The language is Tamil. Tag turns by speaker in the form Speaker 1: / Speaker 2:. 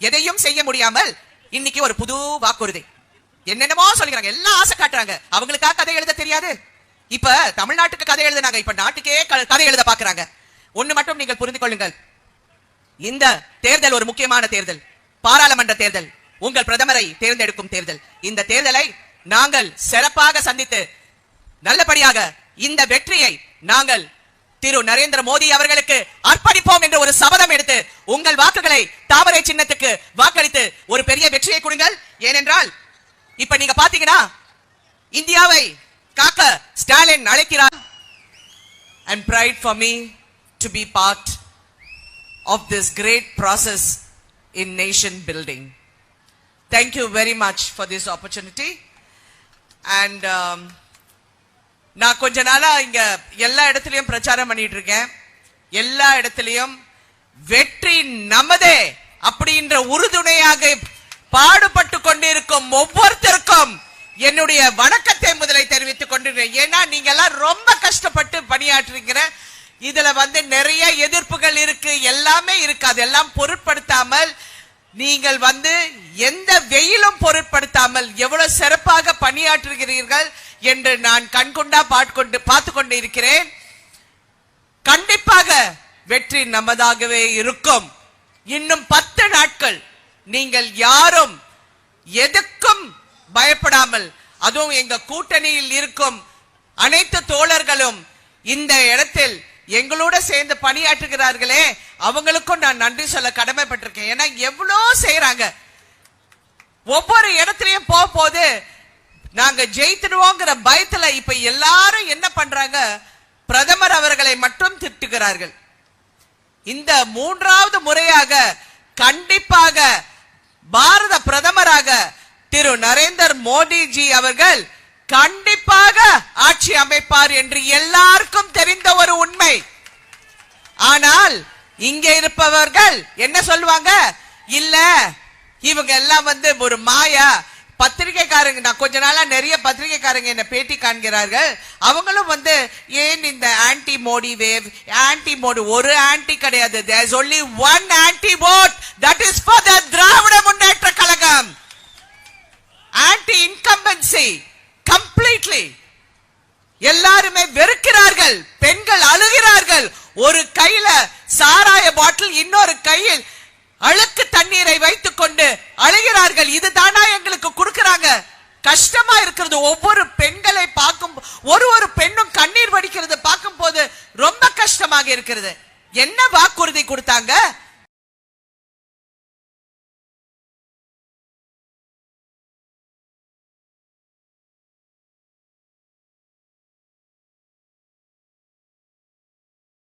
Speaker 1: எதையும் செய்ய முடியாமல் இன்னைக்கு ஒரு புது வாக்குறுதி. என்னென்னமோ சொல்லிக்கிறாங்க. எல்லாம் ஆசை காட்டுறாங்க. அவங்களுக்காக கதை எழுத தெரியாது. இப்ப தமிழ்நாட்டுக்கு கதை எழுதுனாங்க. இப்ப நாட்டுக்கே க- கதை எழுத பாக்குறாங்க. ஒண்ணு மட்டும் நீங்கள் புரிந்து கொள்ளுங்கள். இந்த தேர்தல் ஒரு முக்கியமான தேர்தல். பாராளுமன்ற தேர்தல். உங்கள் பிரதமரை தேர்ந்தெடுக்கும் தேர்தல். இந்த தேர்தலை நாங்கள் சிறப்பாக சந்தித்து நல்லபடியாக இந்த வெற்றியை நாங்கள் திரு நரேந்திர மோடி அவர்களுக்கு அர்ப்பணிப்போம் என்று ஒரு சபதம் எடுத்து உங்கள் வாக்குகளை தாமரை சின்னத்துக்கு வாக்களித்து ஒரு பெரிய வெற்றியை கொடுங்கள். ஏனென்றால் இப்ப நீங்க பாத்தீங்கன்னா இந்தியாவை காக்க ஸ்டாலின் அழைக்கிறார். And pride for me to be part of this great process in nation building thank you very much for this opportunity and நான் கொஞ்ச நாளா இங்க எல்லா இடத்துலயும் பிரச்சாரம் பண்ணிட்டு இருக்கேன். எல்லா இடத்துலயும் வெற்றி நமதே அப்படின்ற உறுதுணையாக பாடுபட்டு கொண்டிருக்கும் ஒவ்வொருத்தருக்கும் என்னுடைய வணக்கத்தை முதலை தெரிவித்துக் கொண்டிருக்கிறேன். ஏன்னா நீங்க எல்லாம் ரொம்ப கஷ்டப்பட்டு பணியாற்றுங்கிற இதுல வந்து நிறைய எதிர்ப்புகள் இருக்கு எல்லாமே இருக்கு. அதெல்லாம் பொருட்படுத்தாமல் நீங்கள் வந்து எந்த வெயிலும் பொருட்படுத்தாமல் எவ்வளவு சிறப்பாக பணியாற்றுகிறீர்கள் என்று நான் கண்கொண்டா பாட்கொண்டு பார்த்து கொண்டு இருக்கிறேன். கண்டிப்பாக வெற்றி நமதாகவே இருக்கும். இன்னும் பத்து நாட்கள் நீங்கள் யாரும் எதுக்கும் பயப்படாமல் அதுவும் எங்க கூட்டணியில் இருக்கும் அனைத்து தோழர்களும் இந்த இடத்தில் எங்களோட சேர்ந்து பணியாற்றுகிறார்களே அவங்களுக்கும் நான் நன்றி சொல்ல கடமைப்பட்டிருக்கேன். ஏன்னா எவ்வளோ செய்யறாங்க ஒவ்வொரு இடத்துலயும் போக போது நாங்க ஜெயித்துடுவோங்கிற பயத்துல இப்ப எல்லாரும் என்ன பண்றாங்க? பிரதமர் அவர்களை மட்டும் திட்டுகிறார்கள். இந்த மூன்றாவது முறையாக கண்டிப்பாக பாரத பிரதமராக திரு நரேந்தர் மோடிஜி அவர்கள் கண்டிப்பாக ஆட்சி அமைப்பார் என்று எல்லாருக்கும் தெரிந்த ஒரு உண்மை. ஆனால் இங்க இருப்பவர்கள் என்ன சொல்லுவாங்க? இல்ல இவங்க எல்லாம் வந்து ஒரு மாயா பத்திரிகைக்காரங்க நான் கொஞ்ச நாளா நிறைய பத்திரிகைக்காரங்க என்ன பேட்டி காண்கிறார்கள். அவங்களும் வந்து ஏன் இந்த anti Modi wave anti Modi ஒரு ஆன்டி கிடையாது. There's only one anti vote that is for the Dravida Munnetra Kazhagam. Anti incumbency completely எல்லாருமே வெறுக்கிறார்கள். பெண்கள் அழுகிறார்கள். ஒரு கையில சாராய பாட்டில் இன்னொரு கையில் அழுக்கு தண்ணீரை வைத்துக் கொண்டு அழுகிறார்கள். இதுதானா எங்களுக்கு கஷ்டமா இருக்கிறது. ஒவ்வொரு பெண்களை பார்க்கும் ஒரு ஒரு பெண்ணும் கண்ணீர் வடிக்கிறது பார்க்கும் போது ரொம்ப கஷ்டமாக இருக்கிறது. என்ன வாக்குறுதி கொடுத்தாங்க?